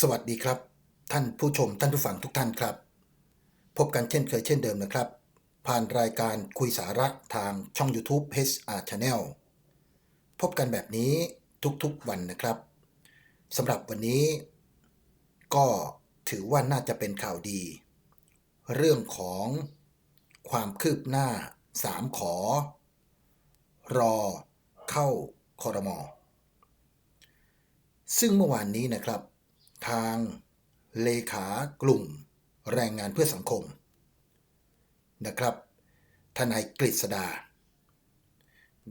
สวัสดีครับ ท่านผู้ชมท่านผู้ฟังทุกท่านครับ พบกันเช่นเคยเช่นเดิมนะครับ ผ่านรายการคุยสาระทางช่อง YouTube HR Channel พบกันแบบนี้ทุกๆวันนะครับสำหรับวันนี้ ก็ถือว่าน่าจะเป็นข่าวดี เรื่องของความคืบหน้า 3 ขอ รอเข้าคอรมอซึ่งเมื่อวานนี้นะครับ ทางเลขากลุ่มแรงงานเพื่อสังคมนะครับ ทนายกฤษดา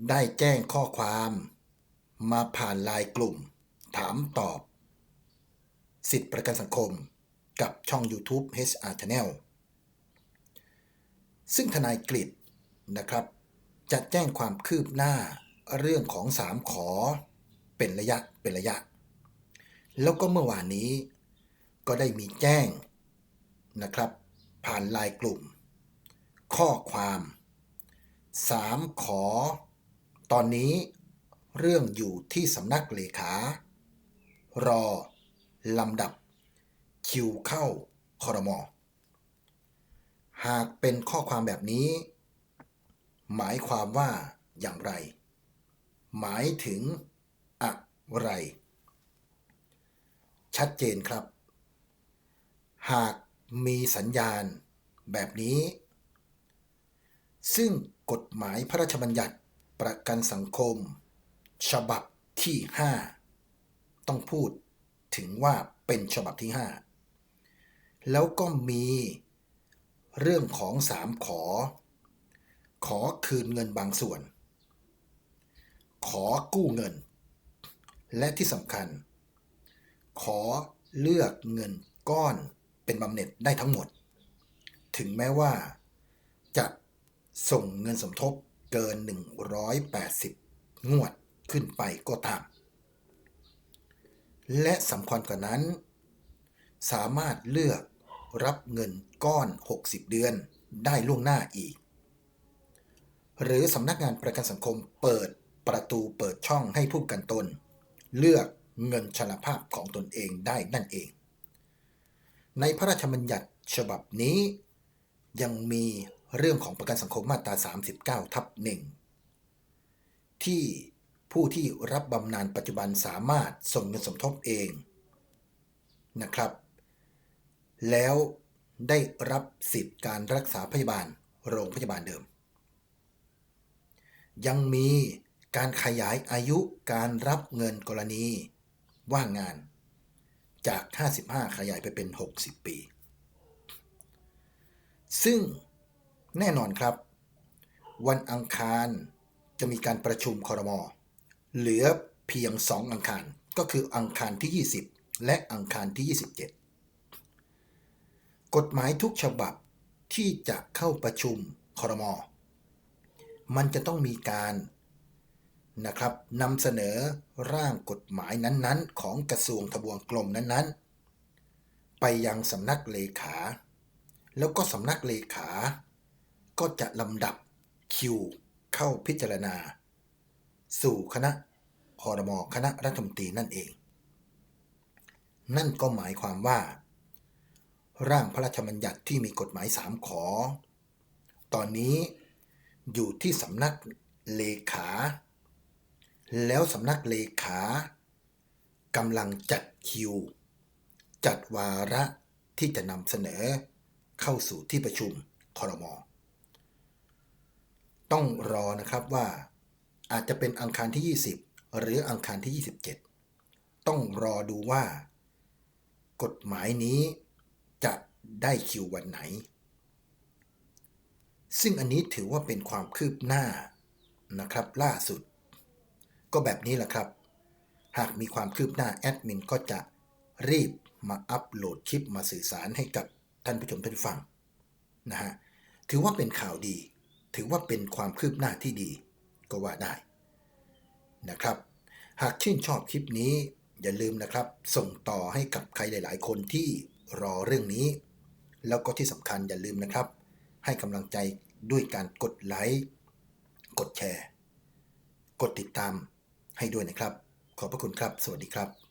ได้แจ้งข้อความมาผ่านไลน์กลุ่ม ถามตอบ สิทธิประกันสังคมกับช่อง YouTube HR Channel ซึ่งทนายกฤษนะครับ จะแจ้งความคืบหน้าเรื่องของ 3 ขอเป็นระยะเป็นระยะ แล้วก็เมื่อวานนี้ ก็ได้มีแจ้งนะครับ ผ่านไลน์กลุ่ม ข้อความ 3 ขอ ตอนนี้เรื่องอยู่ที่สำนักเลขา รอลำดับ คิวเข้าคอรมอหากเป็นข้อความแบบนี้ หมายความว่าอย่างไร หมายถึงอะไร ชัดเจนครับ หากมีสัญญาณแบบนี้ ซึ่งกฎหมายพระราชบัญญัติประกันสังคม ฉบับที่ 5 ต้องพูดถึงว่าเป็นฉบับที่ 5 แล้วก็มีเรื่องของ3ขอ ขอคืนเงินบางส่วน ขอกู้เงิน และที่สำคัญ ขอเลือกเงินก้อนเป็นบำเหน็จได้ทั้งหมด ถึงแม้ว่า จะส่งเงินสมทบเกิน 180 งวดขึ้นไปก็ตาม และสำคัญกว่านั้น สามารถเลือกรับเงินก้อน 60 เดือนได้ล่วงหน้าอีก หรือสำนักงานประกันสังคมเปิดประตูเปิดช่องให้ผู้กันตน เลือก เงินชราภาพของตนเองได้นั่นเอง ในพระราชบัญญัติฉบับนี้ ยังมีเรื่องของประกันสังคมมาตรา 39 ทับหนึ่งที่ผู้ที่รับบำนาญปัจจุบันสามารถส่งเงินสมทบเองนะครับ แล้วได้รับสิทธิ์การรักษาพยาบาลโรงพยาบาลเดิม ยังมีการขยายอายุการรับเงินกรณี ว่างงานจาก 55 ขยายไปเป็น 60 ปี ซึ่งแน่นอนครับ วันอังคารจะมีการประชุมคอรมอเหลือเพียง 2 อังคาร ก็คืออังคารที่ 20 และอังคารที่ 27 กฎหมายทุกฉบับที่จะเข้าประชุมคอรมอมันจะต้องมีการ นะครับนำเสนอร่างกฎหมายนั้นๆ ของกระทรวงทบวงกรมนั้นๆ ไปยังสำนักเลขา แล้วก็สำนักเลขา ก็จะลำดับคิวเข้าพิจารณา สู่คณะคอรมอคณะรัฐมนตรีนั่นเอง นั่นก็หมายความว่า ร่างพระราชบัญญัติที่มีกฎหมาย3ขอ ตอนนี้อยู่ที่สำนักเลขา แล้วสำนักเลขากำลังจัดคิว จัดวาระที่จะนำเสนอเข้าสู่ที่ประชุมคอรมอต้องรอนะครับว่าอาจจะเป็นอังคารที่ 20 หรืออังคารที่ 27 ต้องรอดูว่า กฎหมายนี้จะได้คิววันไหน ซึ่งอันนี้ถือว่าเป็นความคืบหน้านะครับล่าสุด ก็แบบนี้แหละครับ หากมีความคืบหน้าแอดมินก็จะรีบมาอัปโหลดคลิปมาสื่อสารให้กับท่านผู้ชมท่านฟังนะฮะถือว่าเป็นข่าวดี ถือว่าเป็นความคืบหน้าที่ดีก็ว่าได้นะครับ หากชื่นชอบคลิปนี้อย่าลืมนะครับ ส่งต่อให้กับใครหลาย ๆ คนที่รอเรื่องนี้ แล้วก็ที่สำคัญอย่าลืมนะครับ ให้กำลังใจด้วยการกดไลค์กดแชร์ กดติดตาม ให้ด้วยนะครับ ขอบพระคุณครับ สวัสดีครับ